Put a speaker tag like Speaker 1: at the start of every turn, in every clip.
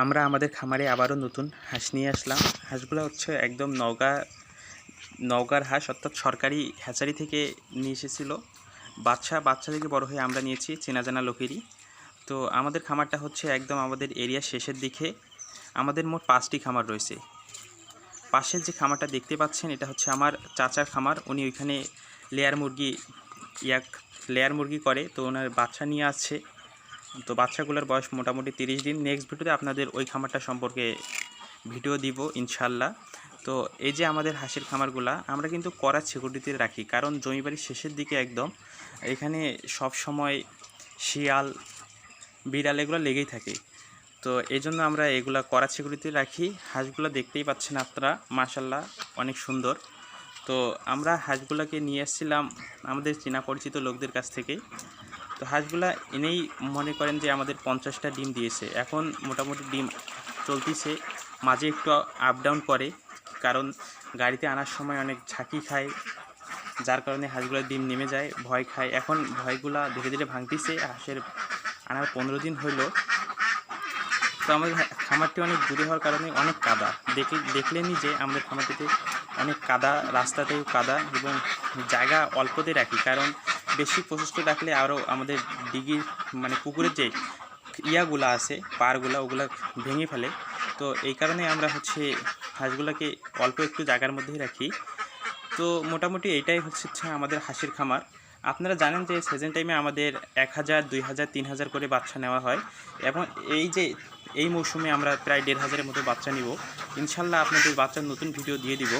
Speaker 1: আমরা আমাদের খামারে আবারও নতুন হাঁস নিয়ে আসলাম। হাঁসগুলো হচ্ছে একদম নওগাঁ নওগাঁর হাঁস, অর্থাৎ সরকারি হ্যাচারি থেকে নিয়ে এসেছিল। বাচ্চা বাচ্চা থেকে বড় হয়ে আমরা নিয়েছি চেনা জানা লোকেরই। তো আমাদের খামারটা হচ্ছে একদম আমাদের এরিয়ার শেষের দিকে। আমাদের মোট পাঁচটি খামার রয়েছে। পাশের যে খামারটা দেখতে পাচ্ছেন, এটা হচ্ছে আমার চাচার খামার। উনি ওইখানে লেয়ার মুরগি, ইয়াক, লেয়ার মুরগি করে। তো ওনার বাচ্চা নিয়ে আসছে তো বাচ্চাগুলোর বয়স মোটামুটি তিরিশ দিন। নেক্সট ভিডিওতে আপনাদের ওই খামারটা সম্পর্কে ভিডিও দিব ইনশাল্লাহ তো এই যে আমাদের হাঁসের খামারগুলা, আমরা কিন্তু কড়া সিকিউরিটিতে রাখি, কারণ জমি বাড়ির শেষের দিকে একদম এখানে সব সময় শিয়াল, বিড়াল এগুলো লেগেই থাকে। তো এই জন্য আমরা এগুলা কড়া সিকিউরিটিতে রাখি। হাঁসগুলো দেখতেই পাচ্ছেন আপনারা মাশাল্লাহ অনেক সুন্দর। তো আমরা হাঁসগুলোকে নিয়ে এসেছিলাম আমাদের চেনা পরিচিত লোকদের কাছ থেকে তো হাঁসগুলা এনেই মনে করেন যে আমাদের পঞ্চাশটা ডিম দিয়েছে। এখন মোটামুটি ডিম চলতিছে, মাঝে একটু আপ ডাউন করে কারণ গাড়িতে আনার সময় অনেক ঝাঁকি খায়, যার কারণে হাঁসগুলোর ডিম নেমে যায়, ভয় খায়। এখন ভয়গুলা ধীরে ধীরে ভাঙতিছে, হাঁসের আনার পনেরো দিন হইল। তো আমাদের খামারটি অনেক দূরে হওয়ার কারণে অনেক কাদা। দেখে দেখলেনি যে আমাদের খামারটিতে অনেক কাদা, রাস্তাতেও কাদা এবং জায়গা অল্পতে রাখি, কারণ বেশি প্রশস্ত রাখলে আরও আমাদের ডিগির মানে পুকুরের যে ইয়াগুলা আছে পারগুলা ওগুলা ভেঙে ফেলে। তো এই কারণে আমরা হচ্ছে হাঁসগুলোকে অল্প একটু জায়গার মধ্যেই রাখি। তো মোটামুটি এইটাই হচ্ছে আমাদের হাঁসের খামার। আপনারা জানেন যে সিজন টাইমে আমাদের এক হাজার, দুই হাজার, তিন হাজার করে বাচ্চা নেওয়া হয় এবং এই যে, এই মৌসুমে আমরা প্রায় দেড় হাজারের মতো বাচ্চা নিব। ইনশাল্লাহ আপনাদের বাচ্চার নতুন ভিডিও দিয়ে দিব।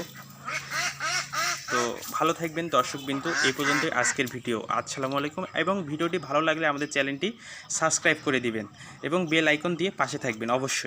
Speaker 1: তো ভালো থাকবেন দর্শকবিন্দু এই পর্যন্তই আজকের ভিডিও। আসসালামু আলাইকুম, এবং ভিডিওটি ভালো লাগলে আমাদের চ্যানেলটি সাবস্ক্রাইব করে দিবেন এবং বেল আইকন দিয়ে পাশে থাকবেন অবশ্যই।